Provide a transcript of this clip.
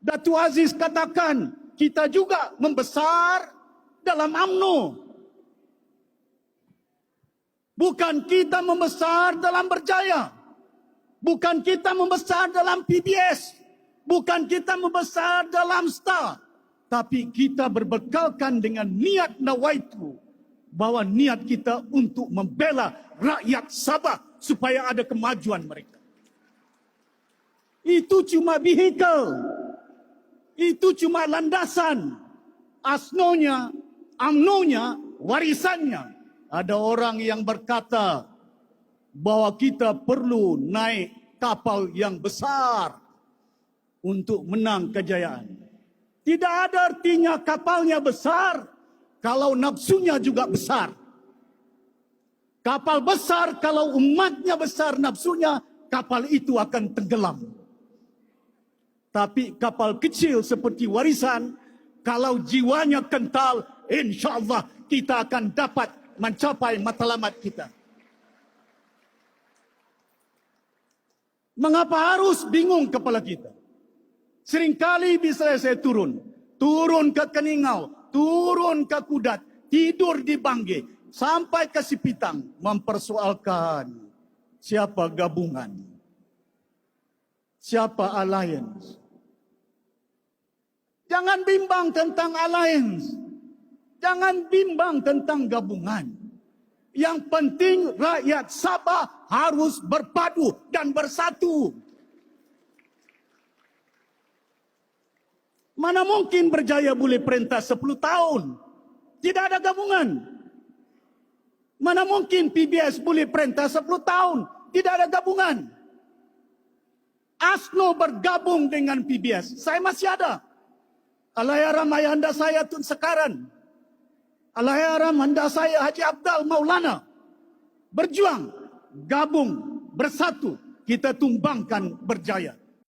Datu Aziz katakan kita juga membesar dalam AMNO. Bukan kita membesar dalam berjaya. Bukan kita membesar dalam PBS. Bukan kita membesar dalam STAR. Tapi kita berbekalkan dengan niat nawaitu. Bahawa niat kita untuk membela rakyat Sabah supaya ada kemajuan mereka. Itu cuma vehicle. Itu cuma landasan. Asnonya, amnonya, warisannya. Ada orang yang berkata bahawa kita perlu naik kapal yang besar untuk menang kejayaan. Tidak ada artinya kapalnya besar kalau nafsunya juga besar. Kapal besar kalau umatnya besar nafsunya, kapal itu akan tenggelam. Tapi kapal kecil seperti warisan, kalau jiwanya kental, insya Allah kita akan dapat mencapai matlamat kita. Mengapa harus bingung kepala kita? Seringkali bisa saya turun. Turun ke Keningau, turun ke Kudat, tidur di Bangge, sampai ke Sipitang mempersoalkan siapa gabungan, siapa alliance. Jangan bimbang tentang alliance. Jangan bimbang tentang gabungan. Yang penting rakyat Sabah harus berpadu dan bersatu. Mana mungkin berjaya boleh perintah 10 tahun. Tidak ada gabungan. Mana mungkin PBS boleh perintah 10 tahun. Tidak ada gabungan. Asno bergabung dengan PBS. Saya masih ada. Alayaram ayahanda saya Tun Sekaran. Alayaram anda saya Haji Abdal Maulana. Berjuang, gabung, bersatu. Kita tumbangkan berjaya.